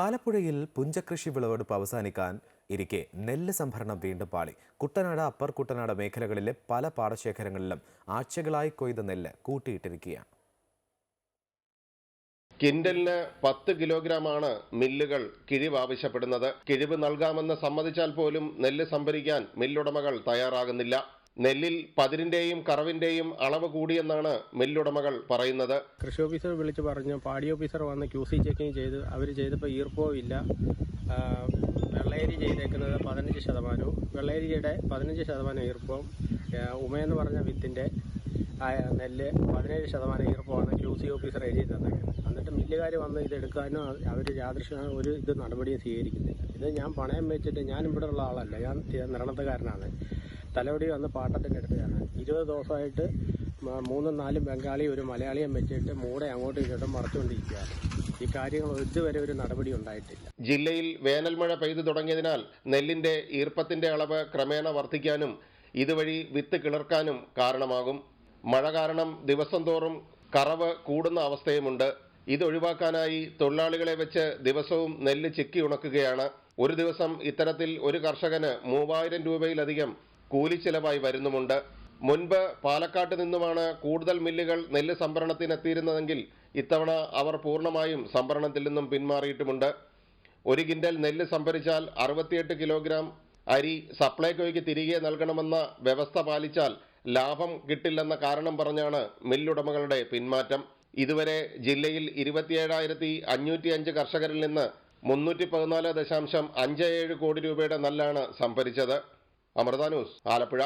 ആലപ്പുഴയിൽ പുഞ്ചകൃഷി വിളവെടുപ്പ് അവസാനിക്കാൻ ഇരിക്കെ നെല്ല് സംഭരണം വീണ്ടും പാളി. കുട്ടനാട് അപ്പർ കുട്ടനാട് മേഖലകളിലെ പല പാടശേഖരങ്ങളിലും ആഴ്ചകളായി കൊയ്ത നെല്ല് കൂട്ടിയിട്ടിരിക്കുകയാണ്. കിൻഡലിന് പത്ത് കിലോഗ്രാമാണ് മില്ലുകൾ കിഴിവ് ആവശ്യപ്പെടുന്നത്. കിഴിവ് നൽകാമെന്ന് സമ്മതിച്ചാൽ പോലും നെല്ല് സംഭരിക്കാൻ മില്ലുടമകൾ തയ്യാറാകുന്നില്ല. നെല്ലിൽ പതിരിന്റെയും കറവിന്റെയും അളവ് കൂടിയെന്നാണ് മില്ലുടമകൾ പറയുന്നത്. കൃഷി ഓഫീസർ വിളിച്ച് പറഞ്ഞു പാടി ഓഫീസർ വന്ന് ക്യൂ സി ചെക്കിങ് ചെയ്ത് അവർ ചെയ്തപ്പോൾ ഈർപ്പവും ഇല്ല. വെള്ളയരി ചെയ്തേക്കുന്നത് പതിനഞ്ച് ശതമാനവും. വെള്ളയരിയുടെ പതിനഞ്ച് ശതമാനം ഈർപ്പവും ഉമയെന്ന് പറഞ്ഞ വിത്തിന്റെ നെല്ല് പതിനേഴ് ശതമാനം ഈർപ്പമാണ് ക്യൂ സി ഓഫീസർ എഴുതി തന്നേക്കുന്നത്. എന്നിട്ട് മില്ലുകാർ വന്ന് ഇത് എടുക്കാനോ അവർ യാദൃശ ഒരു ഇത് നടപടിയും സ്വീകരിക്കുന്നില്ല. ഇത് ഞാൻ പണയം വെച്ചിട്ട് ഞാൻ ഉള്ള ആളല്ല. ഞാൻ നിരണത്തുകാരനാണ് തലവടി വന്ന് പാട്ടത്തിന് എടുത്തതാണ് ഇരുപത് ദിവസമായിട്ട് മൂന്നും നാലും ബംഗാളി ഒരു മലയാളിയും വെച്ചിട്ട് മൂടെ അങ്ങോട്ടും ഇങ്ങോട്ടും മറച്ചുകൊണ്ടിരിക്കുകയാണ്. ഈ കാര്യങ്ങൾ ഇതുവരെ ഒരു നടപടി ഉണ്ടായിട്ടില്ല. ജില്ലയിൽ വേനൽ മഴ പെയ്തു തുടങ്ങിയതിനാൽ നെല്ലിന്റെ ഈർപ്പത്തിന്റെ അളവ് ക്രമേണ വർദ്ധിക്കാനും ഇതുവഴി വിത്ത് കിളർക്കാനും കാരണമാകും. മഴ കാരണം ദിവസം തോറും കറവ് കൂടുന്ന അവസ്ഥയുമുണ്ട്. ഇത് ഒഴിവാക്കാനായി തൊഴിലാളികളെ വെച്ച് ദിവസവും നെല്ല് ചിക്കി ഉണക്കുകയാണ്. ഒരു ദിവസം ഇത്തരത്തിൽ ഒരു കർഷകന് മൂവായിരം രൂപയിലധികം കൂലി ചെലവായി വരുന്നുമുണ്ട്. മുൻപ് പാലക്കാട്ട് നിന്നുമാണ് കൂടുതൽ മില്ലുകൾ നെല്ല് സംഭരണത്തിനെത്തിയിരുന്നതെങ്കിൽ ഇത്തവണ അവർ പൂർണമായും സംഭരണത്തിൽ നിന്നും പിന്മാറിയിട്ടുമുണ്ട്. ഒരു കിൻഡൽ നെല്ല് സംഭരിച്ചാൽ അറുപത്തിയെട്ട് കിലോഗ്രാം അരി സപ്ലൈകോയ്ക്ക് തിരികെ നൽകണമെന്ന വ്യവസ്ഥ പാലിച്ചാൽ ലാഭം കിട്ടില്ലെന്ന കാരണം പറഞ്ഞാണ് മില്ലുടമകളുടെ പിന്മാറ്റം. ഇതുവരെ ജില്ലയിൽ ഇരുപത്തിയേഴായിരത്തി അഞ്ഞൂറ്റി അഞ്ച് കർഷകരിൽ നിന്ന് മുന്നൂറ്റി പതിനാല് ദശാംശം അഞ്ച് ഏഴ് കോടി രൂപയുടെ നെല്ലാണ് സംഭരിച്ചത്. അമൃത ന്യൂസ് ആലപ്പുഴ.